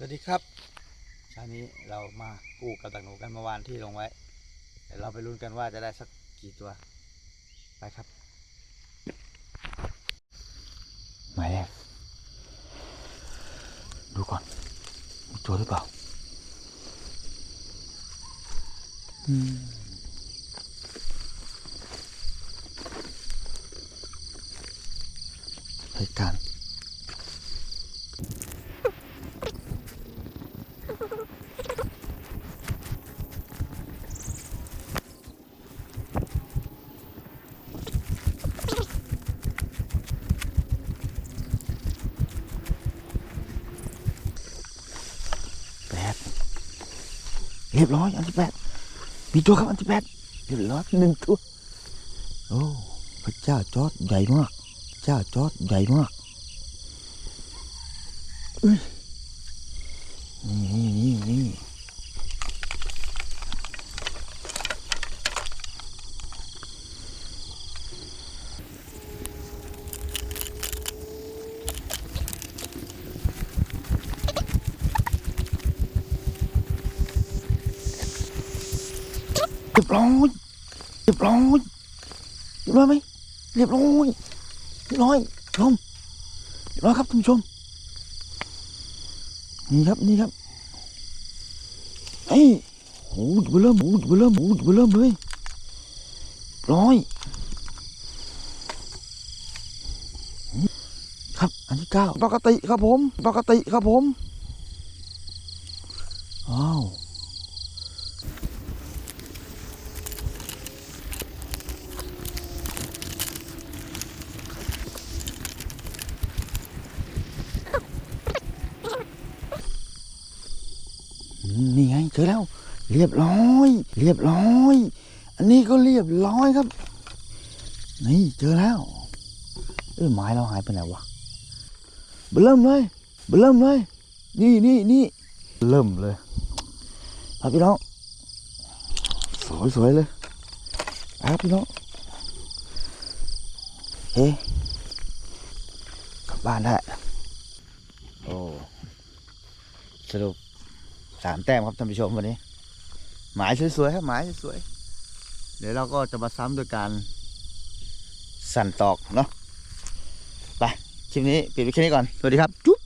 สวัสดีครับเช้านี้เรามากู้กับตักหนูกันเมื่อวานที่ลงไว้เดี๋ยวเราไปลุ้นกันว่าจะได้สักกี่ตัว ไปครับหมายแรกดูก่อนมีตัวหรือเปล่าอืมเหตุการณ์ แปด เรียบร้อยอันที่แปดมีตัวครับอันที่แปดเรียบร้อยหนึ่งตัวโอ้พระเจ้าจอดใหญ่มากเจ้าจอดใหญ่มากเอ้ยนี่นี่นี่นี่เรียบร้อยเรียบร้อยเรียบร้อยไหมเรียบร้อยเรียบร้อยชมเรียบร้อยครับท่านผู้ชมนี่ครับนี่ครับเอ้ยโอ้ยเบอเริ่มโอ้ยเบอเริ่มโอ้ยเบอเริ่มเลยร้อยครับอันที่เก้าปกติครับผม ปกติครับผมอ้าว อืมนี่ไงเจ อแล้ว เรียบร้อย เรียบร้อย อันนี้ก็เรียบร้อยครับ นี่เจอแล้ว เอ้ยไม้เราหายไปไหนวะเบอเริ่มเลยเบอเริ่มเลย นี่นี่นี่เริ่มเลยครับพี่น้องสวยสวยเลยครับพี่น้องเอ๊ะกลับบ้านได้โอ้สรุป สามแต้มครับท่านผู้ชมวันนี้ หมายสวยๆครับหมายสวยๆเดี๋ยวเราก็จะมาซ้ำโดยการสั่นตอกเนาะไปคลิปนี้ปิดไปแค่นี้ก่อนสวัสดีครับจุ๊บ